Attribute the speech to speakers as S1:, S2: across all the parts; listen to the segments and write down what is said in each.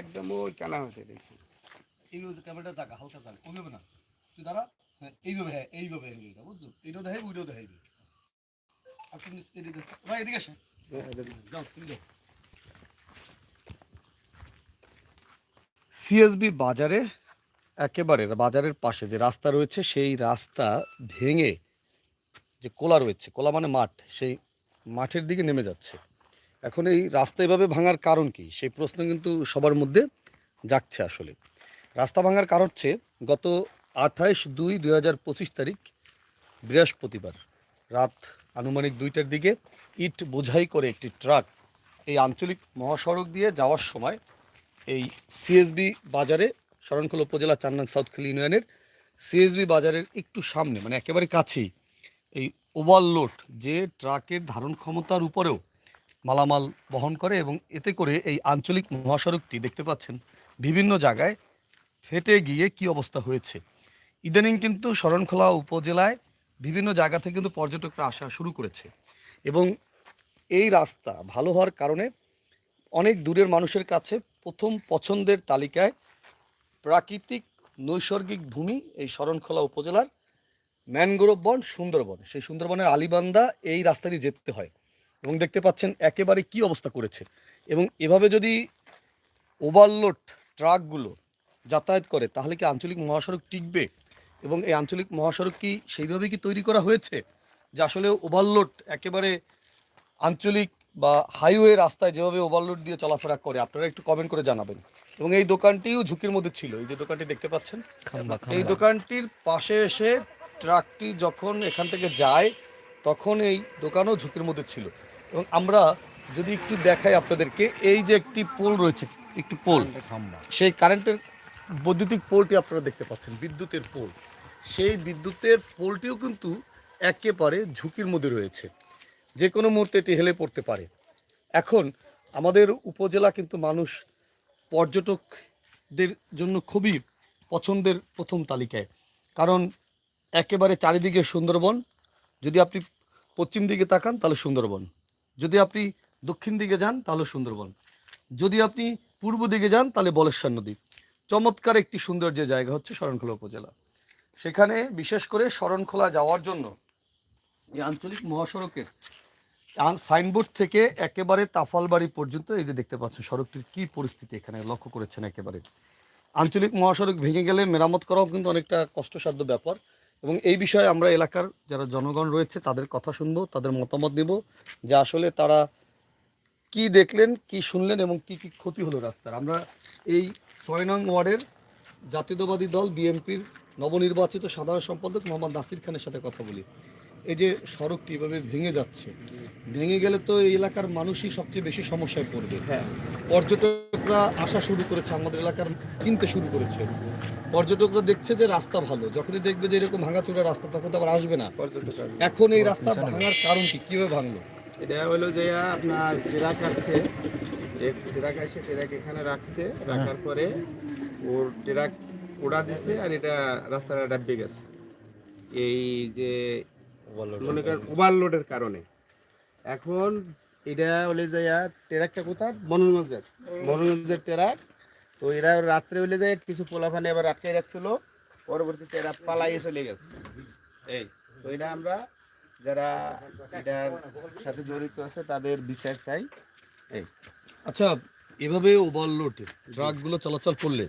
S1: একদম ওই কানা হতে দেখি
S2: এইভাবে ক্যামেরাটা তাকা হালকা তাকা ওইভাবে না। তুই দাঁড়া হ্যাঁ এইভাবে হ্যাঁ এইভাবে হ্যাঁ এটা বুঝছ? এটাও দেখাইবে ওইটাও দেখাইবে আর তুমি ভাই এদিকে আসে। যাও তুমি যাও।
S3: সিএসবি বাজারে একেবারে বাজারের পাশে যে রাস্তা রয়েছে সেই রাস্তা ভেঙে যে কোলা রয়েছে কোলা মানে মাঠ সেই মাঠের দিকে নেমে যাচ্ছে। এখন এই রাস্তা এভাবে ভাঙার কারণ কি? সেই প্রশ্ন কিন্তু সবার মধ্যে যাচ্ছে আসলে। রাস্তা ভাঙার কারণ হচ্ছে গত আঠাইশ দুই দুই হাজার পঁচিশ তারিখ বৃহস্পতিবার রাত আনুমানিক দুইটার দিকে ইট বোঝাই করে একটি ট্রাক এই আঞ্চলিক মহাসড়ক দিয়ে যাওয়ার সময় এই সিএসবি বাজারে শরণখোলা উপজেলা চান্নান সাউথখালী ইউনিয়নের সিএসবি বাজারের একটু সামনে মানে একেবারে কাছেই, এই ওভারলোড যে ট্রাকের ধারণ ক্ষমতার উপরেও মালামাল বহন করে এবং এতে করে এই আঞ্চলিক মহাসড়কটি দেখতে পাচ্ছেন বিভিন্ন জায়গায় ফেটে গিয়ে কি অবস্থা হয়েছে। ইদানিং কিন্তু শরণখোলা উপজেলায় বিভিন্ন জায়গা থেকে কিন্তু পর্যটকরা আসা শুরু করেছে এবং এই রাস্তা ভালো হওয়ার কারণে অনেক দূরের মানুষের কাছে প্রথম পছন্দের তালিকায় প্রাকৃতিক নৈসর্গিক ভূমি এই শরণখোলা উপজেলার ম্যানগ্রোভ বন সুন্দরবন। সেই সুন্দরবনের আলিবান্দা এই রাস্তা দিয়ে যেতে হয়। এবং দেখতে পাচ্ছেন একেবারে কি অবস্থা করেছে। এবং এভাবে যদি ওভারলোড ট্রাকগুলো যাতায়াত করে তাহলে কি আঞ্চলিক মহাসড়ক টিকবে? এবং এই আঞ্চলিক মহাসড়ক কি সেইভাবে কি তৈরি করা হয়েছে? যে আসলে ওভারলোড একেবারে আঞ্চলিক বা হাইওয়ে রাস্তায় যেভাবে ওভারলোড দিয়ে চলাফেরা করে আপনারা একটু কমেন্ট করে জানাবেন। এবং এই দোকানটিও ঝুঁকির মধ্যে ছিল। এই যে দোকানটি দেখতে পাচ্ছেন এই দোকানটির পাশে এসে ট্রাকটি যখন এখান থেকে যায় তখন এই দোকানও ঝুঁকির মধ্যে ছিল। এবং আমরা যদি একটু দেখাই আপনাদেরকে, এই যে একটি পোল রয়েছে, একটি পোল, সেই কারেন্টের বৈদ্যুতিক পোলটি আপনারা দেখতে পাচ্ছেন, বিদ্যুতের পোল। সেই বিদ্যুতের পোলটিও কিন্তু একেবারে ঝুঁকির মধ্যে রয়েছে। যে কোনো মুহূর্তে এটি হেলে পড়তে পারে। এখন আমাদের উপজেলা কিন্তু মানুষ পর্যটকদের জন্য খুবই পছন্দের প্রথম তালিকায়। কারণ একেবারে চারিদিকে সুন্দরবন, যদি আপনি পশ্চিম দিকে তাকান, তাহলে সুন্দরবন। যদি আপনি দক্ষিণ দিকে যান, তাহলে সুন্দরবন। যদি আপনি পূর্ব দিকে যান, তাহলে বলেশ্বর নদী। চমৎকার একটি সৌন্দর্য জায়গা হচ্ছে শরণখোলা উপজেলা। সেখানে বিশেষ করে শরণখোলা যাওয়ার জন্য এই আঞ্চলিক মহাসড়কের সাইনবোর্ড থেকে একেবারে তাফালবাড়ি পর্যন্ত এই যে দেখতে পাচ্ছেন, সড়কটির কি পরিস্থিতি এখানে লক্ষ্য করেছেন একেবারে। আঞ্চলিক মহাসড়ক ভেঙে গেলে মেরামত করাও কিন্তু অনেকটা কষ্টসাধ্য ব্যাপার। এবং এই বিষয়ে আমরা এলাকার যারা জনগণ রয়েছে, তাদের কথা শুনব, তাদের মতামত দেব যে আসলে তারা কি দেখলেন, কি শুনলেন এবং কি কি ক্ষতি হলো রাস্তার। আমরা এই ছয় নং ওয়ার্ডের জাতীয়তাবাদী দল, বিএনপির নবনির্বাচিত সাধারণ সম্পাদক মোহাম্মদ নাসির খানের সাথে কথা বলি। এই যে সড়কটি এভাবে ভেঙে যাচ্ছে ভেঙে গেলে তো এই এলাকার মানুষই সবচেয়ে বেশি সমস্যায় পড়বে।
S1: হ্যাঁ।
S3: পর্যটকরা আসা শুরু করেছে আমাদের এলাকার চিনতে শুরু করেছে। পর্যটকরা দেখছে যে রাস্তা ভালো যখনই দেখবে যে এরকম ভাঙাচোরা রাস্তা তখন তো আবার আসবে না।
S1: পর্যটক
S3: এখন এই রাস্তা ভাঙার কারণ কি? কীভাবে ভাঙলো?
S1: এটা হলো যে আপনার ট্রাক আসছে ট্রাক আসে ট্রাক এখানে রাখছে রাখার পরে ওর ট্রাক ওড়া দিছে আর এটা রাস্তাটা ডাব্বে গেছে। এই যে মনে করেন ওভারলোডের কারণে। এখন এটা হলে যায় ট্রাকটা কোথায়? মনোরঞ্জের মনোরঞ্জের ট্রাক। তো এরা রাত্রে হলে যায় কিছু পোলাফানে এবার আটকে রাখছিল। পরবর্তীতে এরা পালাইয়ে চলে গেছে। এই তো এটা আমরা যারা এটার সাথে জড়িত আছে তাদের বিচার চাই। এই।
S3: আচ্ছা এভাবে ওভারলোড ট্রাকগুলো চলাচল করলে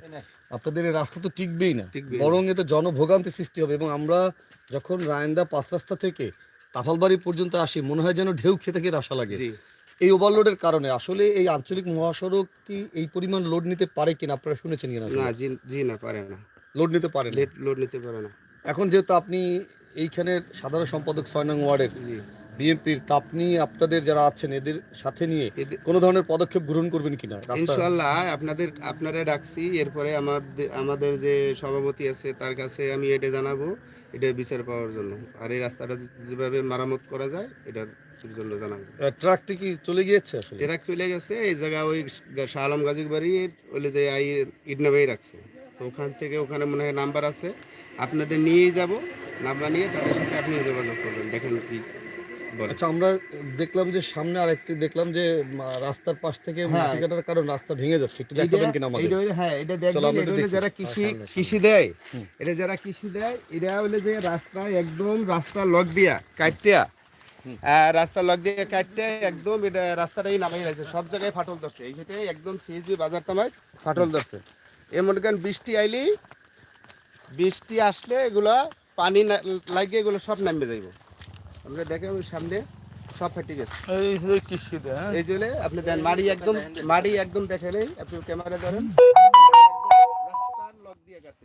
S3: আপনাদের এই রাস্তা তো টিকবেই না। বরং এতে জনভোগান্তি সৃষ্টি হবে এবং আমরা যখন রায়ন্দা পাঁচ রাস্তা থেকে তাফালবাড়ি পর্যন্ত আসি মনে হয় যেন ঢেউ খেতে খেতে আসা লাগে। এই ওভারলোডের কারণে আসলে এই আঞ্চলিক মহাসড়ক কি এই পরিমাণ লোড নিতে পারে কিনা আপনারা শুনেছেন কিনা?
S1: না জি জি না পারে না।
S3: লোড নিতে পারে না?
S1: লোড নিতে পারে না।
S3: এখন যেহেতু আপনি এইখানের সাধারণ সম্পাদক ছয় নং ওয়ার্ডের বিএনপির তা আপনি আপনাদের যারা আছেন এদের সাথে নিয়ে কোনো ধরনের পদক্ষেপ গ্রহণ করবেন কিনা
S1: ইনশাল্লাহ আপনাদের আপনারা ডাকছি এরপরে আমাদের আমাদের যে সভাপতি আছে তার কাছে আমি এটা জানাব এটা বিচার পাওয়ার জন্য। আর এই রাস্তাটা যেভাবে মেরামত করা যায় এটার জন্য জানাব।
S3: ট্রাকটি কি চলে গিয়েছে
S1: ট্রাক চলে গেছে এই জায়গা ওই শাহ আলম গাজীর বাড়ি ওলে যে আই ইডনাবেই রাখছে। তো ওখান থেকে ওখানে মনে হয় নাম্বার আছে আপনাদের নিয়েই যাব নাম্বার নিয়ে তাদের সাথে আপনি যোগাযোগ করবেন দেখেন কি।
S3: আচ্ছা আমরা দেখলাম যে সামনে আরেকটি দেখলাম যে রাস্তার পাশ থেকে
S1: হ্যাঁ।
S3: মাটি কাটার কারণ রাস্তা ভেঙে যাচ্ছে। একটু দেখাবেন কিনা আমাদের?
S1: হ্যাঁ এটা দেখবেন এটা। যারা কৃষি
S3: হ্যাঁ,
S1: কৃষি দেয় এটা যারা কৃষি দেয় এরা হইলে যে রাস্তা একদম রাস্তা লগ দিয়া কাটিয়া রাস্তা লগ দিয়ে কাটতে একদম এটা রাস্তাটাই নামাই আছে সব জায়গায় ফাটল ধরছে। এই ক্ষেত্রে একদম সিএসবি বাজার টামায় ফাটল ধরছে। এর মনে করেন বৃষ্টি আইলি বৃষ্টি আসলে এগুলা পানি লাগিয়ে এগুলো সব নামবে যাইব আমরা দেখেন সামনে সব ফেটে গেছে।
S3: এই
S1: জন্য আপনি দেন মাড়ি একদম মাড়ি একদম দেখেন আপনি ক্যামেরা ধরেন।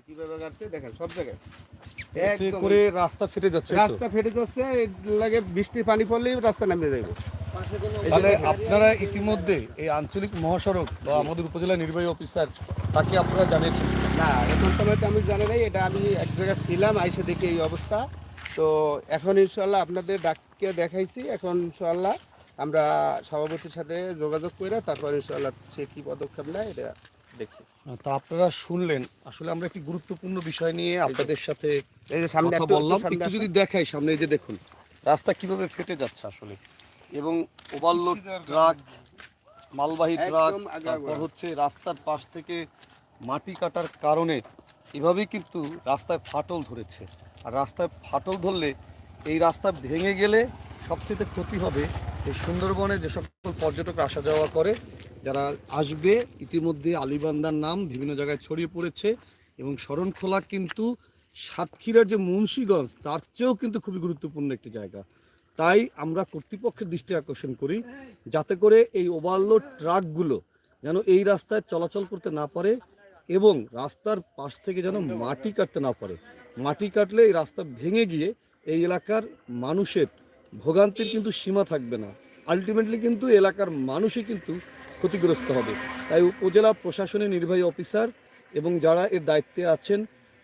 S1: কীভাবে কাটছে দেখেন সব জায়গায়।
S3: করে রাস্তা ফেটে যাচ্ছে
S1: রাস্তা ফেটে যাচ্ছে লাগে বৃষ্টির পানি পড়লেই রাস্তা নামে যাইব
S3: তাহলে আপনারা ইতিমধ্যে এই আঞ্চলিক মহাসড়ক বা আমাদের উপজেলা নির্বাহী অফিসার তাকে আপনারা জানিয়েছেন।
S1: না এখন সময় তো আমি জানি নাই এটা আমি এক জায়গায় ছিলাম আইসে দেখি এই অবস্থা। তো এখন ইনশাল্লাহ আপনাদের ডাককে দেখাইছি। এখন ইনশাল্লাহ আমরা সভাপতির সাথে যোগাযোগ করে তারপর ইনশাল্লাহ সে কি পদক্ষেপ নেয় এটা দেখি
S3: তা আপনারা শুনলেন। আসলে আমরা একটি গুরুত্বপূর্ণ বিষয় নিয়ে আপনাদের সাথে
S1: এই যে সামনে
S3: কথা বললাম।
S1: একটু।
S3: যদি দেখাই সামনে এই যে দেখুন রাস্তা কীভাবে ফেটে যাচ্ছে আসলে। এবং ওভারলোড ট্রাক মালবাহী ট্রাক তারপর হচ্ছে রাস্তার পাশ থেকে মাটি কাটার কারণে এভাবেই কিন্তু রাস্তায় ফাটল ধরেছে। আর রাস্তায় ফাটল ধরলে এই রাস্তা ভেঙে গেলে সবচেয়ে ক্ষতি হবে এই সুন্দরবনে যে সকল পর্যটক আসা যাওয়া করে, যারা আসবে, ইতিমধ্যে আলিবান্দার নাম বিভিন্ন জায়গায় ছড়িয়ে পড়েছে এবং শরণখোলা কিন্তু সাতক্ষীরার যে মুন্সীগঞ্জ, তার চেয়েও কিন্তু খুবই গুরুত্বপূর্ণ একটি জায়গা। তাই আমরা কর্তৃপক্ষের দৃষ্টি আকর্ষণ করি যাতে করে এই ওভারলোড ট্রাকগুলো যেন এই রাস্তায় চলাচল করতে না পারে এবং রাস্তার পাশ থেকে যেন মাটি কাটতে না পারে। মাটি কাটলে এই রাস্তা ভেঙে গিয়ে এই এলাকার মানুষের ভোগান্তির কিন্তু সীমা থাকবে না। আলটিমেটলি কিন্তু এলাকার মানুষই কিন্তু ক্ষতিগ্রস্ত হবে। তাই উপজেলা প্রশাসনের নির্বাহী অফিসার এবং যারা এর দায়িত্বে আছেন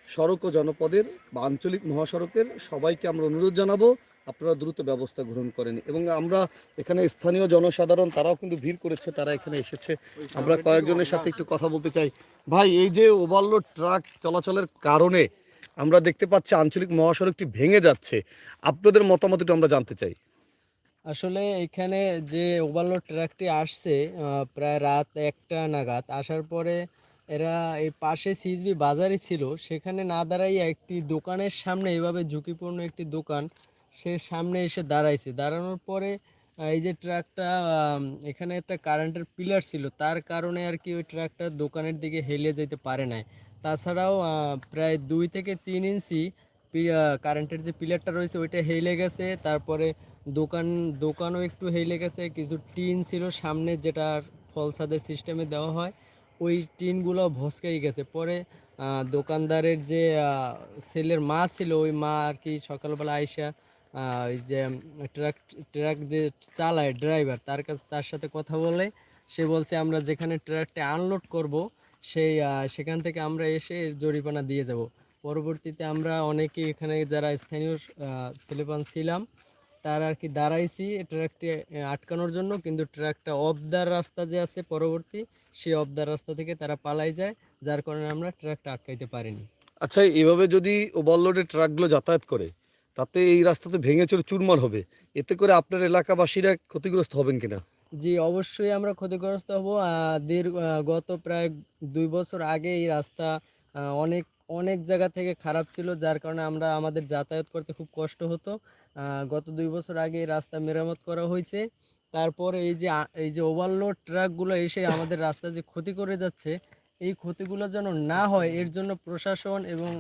S3: সড়ক ও জনপদের বা আঞ্চলিক মহাসড়কের সবাইকে আমরা অনুরোধ জানাব, আপনারা দ্রুত ব্যবস্থা গ্রহণ করেন। এবং আমরা এখানে স্থানীয় জনসাধারণ, তারাও কিন্তু ভিড় করেছে, তারা এখানে এসেছে। আমরা কয়েকজনের সাথে একটু কথা বলতে চাই। ভাই, এই যে ওভারলোড ট্রাক চলাচলের কারণে আমরা দেখতে পাচ্ছি আঞ্চলিক মহাসড়কটি ভেঙে যাচ্ছে। আপনাদের মতামত একটু আমরা জানতে চাই।
S4: আসলে এখানে যে ওভারলোড ট্রাকটি আসছে প্রায় রাত একটা নাগাদ, আসার পরে এরা এই পাশে সিএসবি বাজারই ছিল, সেখানে না দাঁড়াইয়া একটি দোকানের সামনে এভাবে ঝুঁকিপূর্ণ একটি দোকান সে সামনে এসে দাঁড়াইছে। দাঁড়ানোর পরে এই যে ট্রাকটা এখানে একটা কারেন্টের পিলার ছিল, তার কারণে আর কি ওই ট্রাকটা দোকানের দিকে হেলে যেতে পারে নাই। তাছাড়াও প্রায় দুই থেকে তিন ইঞ্চি কারেন্টের যে পিলারটা রয়েছে, ওইটা হেলে গেছে। তারপরে দোকান, দোকানও একটু হেলে গেছে। কিছু টিন ছিল সামনে যেটা ফলসাদের সিস্টেমে দেওয়া হয়। ওই টিনগুলো ভসকেই গেছে। পরে দোকানদারের যে ছেলের মা ছিল, ওই মা আর কি সকালবেলা আইসা ওই যে ট্রাক ট্রাক যে চালায় ড্রাইভার তার কাছে, তার সাথে কথা বলে। সে বলছে, আমরা যেখানে ট্রাকটা আনলোড করব সেই সেখান থেকে আমরা এসে জরিমানা দিয়ে যাব। পরবর্তীতে আমরা অনেকে এখানে যারা স্থানীয় ছেলেপান ছিলাম, তার আর কি দাঁড়াইছি। ট্রাকটি আটকানোর জন্য, কিন্তু ট্রাকটা অবদার রাস্তা যে আছে পরবর্তী, সেই অবদার রাস্তা থেকে তারা পালাই যায়, যার কারণে আমরা ট্রাকটা আটকাইতে পারিনি।
S3: আচ্ছা এভাবে যদি ওভারলোডের ট্রাকগুলো যাতায়াত করে, তাতে এই রাস্তাতে ভেঙে চড়ে চুরমার হবে, এতে করে আপনার এলাকাবাসীরা ক্ষতিগ্রস্ত হবেন কিনা?
S4: জি, অবশ্যই আমরা ক্ষতিগ্রস্ত হব। দীর্ঘ গত প্রায় দুই বছর আগে এই রাস্তা অনেক অনেক জায়গা থেকে খারাপ ছিল, যার কারণে আমরা আমাদের যাতায়াত করতে খুব কষ্ট হতো। গত দুই বছর আগে এই রাস্তা মেরামত করা হয়েছে। তারপর এই যে এই যে ওভারলোড ট্রাকগুলো এসে আমাদের রাস্তা যে ক্ষতি করে যাচ্ছে, এই ক্ষতিগুলো যেন না হয়, এর জন্য প্রশাসন এবং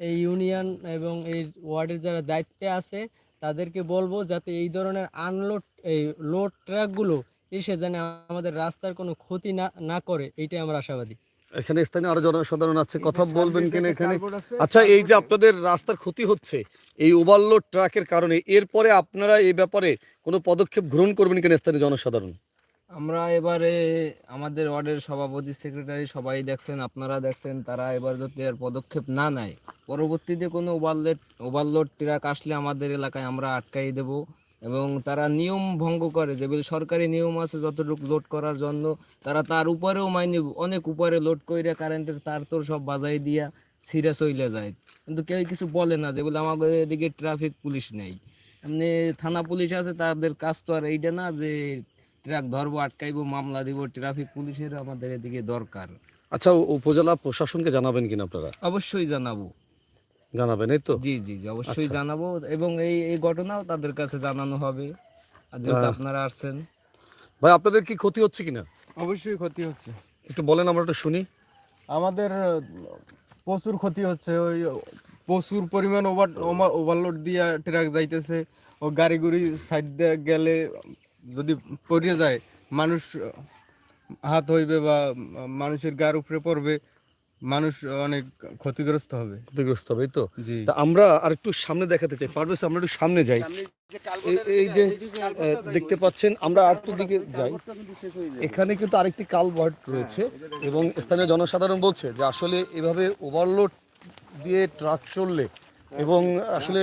S4: এই ইউনিয়ন এবং এই ওয়ার্ডের যারা দায়িত্বে আছে তাদেরকে বলব যাতে এই ধরনের আনলোড এই লোড ট্রাকগুলো এসে যেন আমাদের রাস্তার কোনো ক্ষতি না না করে এইটাই আমরা আশাবাদী।
S3: এখানে স্থানীয় আরও জনসাধারণ আছে কথা বলবেন কেন
S1: কিনা
S3: এখানে? আচ্ছা এই যে আপনাদের রাস্তার ক্ষতি হচ্ছে এই ওভারলোড ট্রাকের কারণে এরপরে আপনারা এই ব্যাপারে কোনো পদক্ষেপ গ্রহণ করবেন কেন স্থানীয় জনসাধারণ?
S5: আমরা এবারে আমাদের ওয়ার্ডের সভাপতি, সেক্রেটারি সবাই দেখছেন, আপনারা দেখছেন, তারা এবার যদি আর পদক্ষেপ না নেয়, পরবর্তীতে কোনো ওভারলোড ওভারলোড ট্রাক আসলে আমাদের এলাকায় আমরা আটকাই দেব এবং তারা নিয়ম ভঙ্গ করে যেগুলি সরকারি নিয়ম আছে যতটুকু লোড করার জন্য, তারা তার উপরেও মাইনে অনেক উপরে লোড করে কারেন্টের তার তোর সব বাজাই দিয়া ছিঁড়ে চলে যায়। কিন্তু কেউ কিছু বলে না যেগুলো আমাদের এদিকে ট্রাফিক পুলিশ নেই। এমনি থানা পুলিশ আছে, তাদের কাজ তো আর এইটা না যে ট্রাক ধরবো আটকাইবো মামলা দিব ট্রাফিক পুলিশের আমাদের এদিকে দরকার।
S3: আচ্ছা উপজেলা প্রশাসনকে জানাবেন কিনা আপনারা?
S5: অবশ্যই জানাব।
S3: জানাবেন এই তো?
S5: জি জি জি অবশ্যই
S3: আচ্ছা।
S5: জানাব এবং এই এই ঘটনাও তাদের কাছে জানানো হবে। আর যেহেতু আপনারা আসছেন।
S3: ভাই আপনাদের কি ক্ষতি হচ্ছে কিনা?
S4: অবশ্যই ক্ষতি হচ্ছে।
S3: একটু বলেন আমরা একটু শুনি।
S4: আমাদের প্রচুর ক্ষতি হচ্ছে। ওই প্রচুর পরিমাণ ওভার ওভারলোড দিয়ে ট্রাক যাইতেছে। ও গাড়ি গুড়ি সাইড দিয়ে গেলে যদি পড়ে যায় মানুষ হাত হইবে বা মানুষের গার উপরে পড়বে মানুষ অনেক ক্ষতিগ্রস্ত হবে।
S3: ক্ষতিগ্রস্ত হবে তো? তা আমরা আর একটু সামনে দেখাতে চাই পারবেন আমরা একটু সামনে যাই। এই- এই যে দেখতে পাচ্ছেন আমরা আর একটু দিকে যাই। এখানে কিন্তু আরেকটি কালভার্ট রয়েছে এবং স্থানীয় জনসাধারণ বলছে যে আসলে এভাবে ওভারলোড দিয়ে ট্রাক চললে এবং আসলে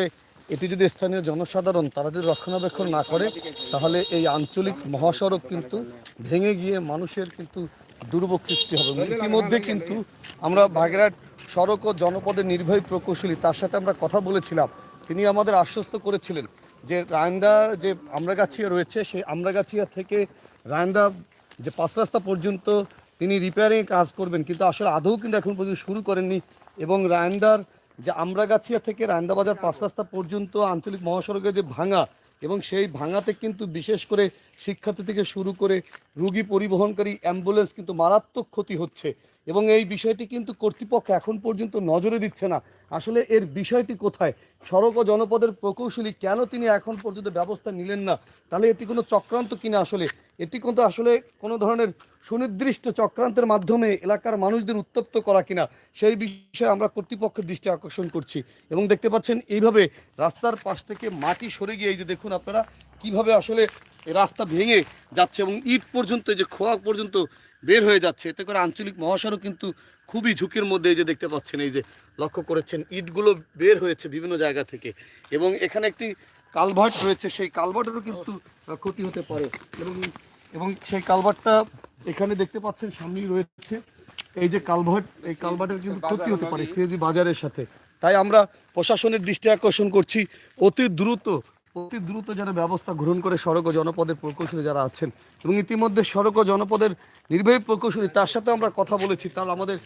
S3: এটি যদি স্থানীয় জনসাধারণ তারা যদি রক্ষণাবেক্ষণ না করে, তাহলে এই আঞ্চলিক মহাসড়ক কিন্তু ভেঙে গিয়ে মানুষের কিন্তু দুর্ভোগ সৃষ্টি হবে। ইতিমধ্যে কিন্তু আমরা বাগেরহাট সড়ক ও জনপদের নির্বাহী প্রকৌশলী, তার সাথে আমরা কথা বলেছিলাম। তিনি আমাদের আশ্বস্ত করেছিলেন যে রায়ন্দা যে আমরাগাছিয়া রয়েছে, সেই আমরাগাছিয়া থেকে রায়ন্দা যে পাঁচ রাস্তা পর্যন্ত তিনি রিপেয়ারিং কাজ করবেন, কিন্তু আসলে আদৌ কিন্তু এখন পর্যন্ত শুরু করেননি এবং রায়ন্দার যে আমরাগাছিয়া থেকে রায়ন্দা বাজার পাঁচ রাস্তা পর্যন্ত আঞ্চলিক মহাসড়কের যে ভাঙা এবং সেই ভাঙাতে কিন্তু বিশেষ করে শিক্ষার্থী থেকে শুরু করে রুগী পরিবহনকারী অ্যাম্বুলেন্স কিন্তু মারাত্মক ক্ষতি হচ্ছে এবং এই বিষয়টি কিন্তু কর্তৃপক্ষ এখন পর্যন্ত নজরে দিচ্ছে না। আসলে এর বিষয়টি কোথায়? সড়ক ও জনপদের প্রকৌশলী কেন তিনি এখন পর্যন্ত ব্যবস্থা নিলেন না? তাহলে এটি কোনো চক্রান্ত কিনা আসলে? এটি কিন্তু আসলে কোনো ধরনের সুনির্দিষ্ট চক্রান্তের মাধ্যমে এলাকার মানুষদের উত্তপ্ত করা কিনা, সেই বিষয়ে আমরা কর্তৃপক্ষের দৃষ্টি আকর্ষণ করছি। এবং দেখতে পাচ্ছেন, এইভাবে রাস্তার পাশ থেকে মাটি সরে গিয়ে এই যে দেখুন আপনারা, কীভাবে আসলে রাস্তা ভেঙে যাচ্ছে এবং ইট পর্যন্ত যে খোয়া পর্যন্ত বের হয়ে যাচ্ছে। এতে করে আঞ্চলিক মহাসড়ক কিন্তু খুবই ঝুঁকির মধ্যে এই যে দেখতে পাচ্ছেন, এই যে লক্ষ্য করেছেন, ইটগুলো বের হয়েছে বিভিন্ন জায়গা থেকে। এবং এখানে একটি কালভার্ট রয়েছে, সেই কালভার্টেরও কিন্তু ক্ষতি হতে পারে। এবং এবং সেই কালভারটা এখানে দেখতে পাচ্ছেন সামনেই রয়েছে। এই যে কালভার্ট এই কালভার্টের কিন্তু ক্ষতি হতে পারে সিএজি বাজারের সাথে। তাই আমরা প্রশাসনের দৃষ্টি আকর্ষণ করছি। অতি দ্রুত অতি দ্রুত যেন ব্যবস্থা গ্রহণ করে সড়ক ও জনপদের প্রকৌশলী যারা আছেন। এবং ইতিমধ্যে সড়ক ও জনপদের নির্বাহী প্রকৌশলী তার সাথে আমরা কথা বলেছি। তার আমাদের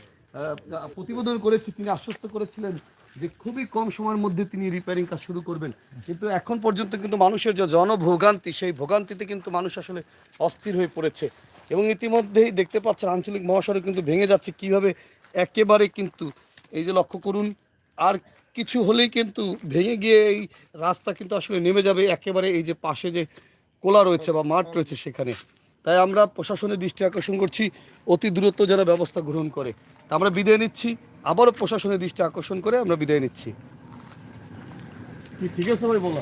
S3: প্রতিবেদন করেছি, তিনি আশ্বস্ত করেছিলেন যে খুবই কম সময়ের মধ্যে তিনি রিপেয়ারিং কাজ শুরু করবেন। কিন্তু এখন পর্যন্ত কিন্তু মানুষের যে জনভোগান্তি, সেই ভোগান্তিতে কিন্তু মানুষ আসলে অস্থির হয়ে পড়েছে। এবং ইতিমধ্যেই দেখতে পাচ্ছেন আঞ্চলিক মহাসড়ক কিন্তু ভেঙে যাচ্ছে। কীভাবে একেবারে কিন্তু এই যে লক্ষ্য করুন, আর কিছু হলেই কিন্তু ভেঙে গিয়ে এই রাস্তা কিন্তু আসলে নেমে যাবে। একেবারে এই যে পাশে যে কোলা রয়েছে বা মাঠ রয়েছে সেখানে। তাই আমরা প্রশাসনের দৃষ্টি আকর্ষণ করছি, অতি দ্রুত যেন ব্যবস্থা গ্রহণ করে। তা আমরা বিদায় নিচ্ছি। আবারও প্রশাসনের দৃষ্টি আকর্ষণ করে আমরা বিদায় নিচ্ছি। ঠিক আছে ভাই বলো।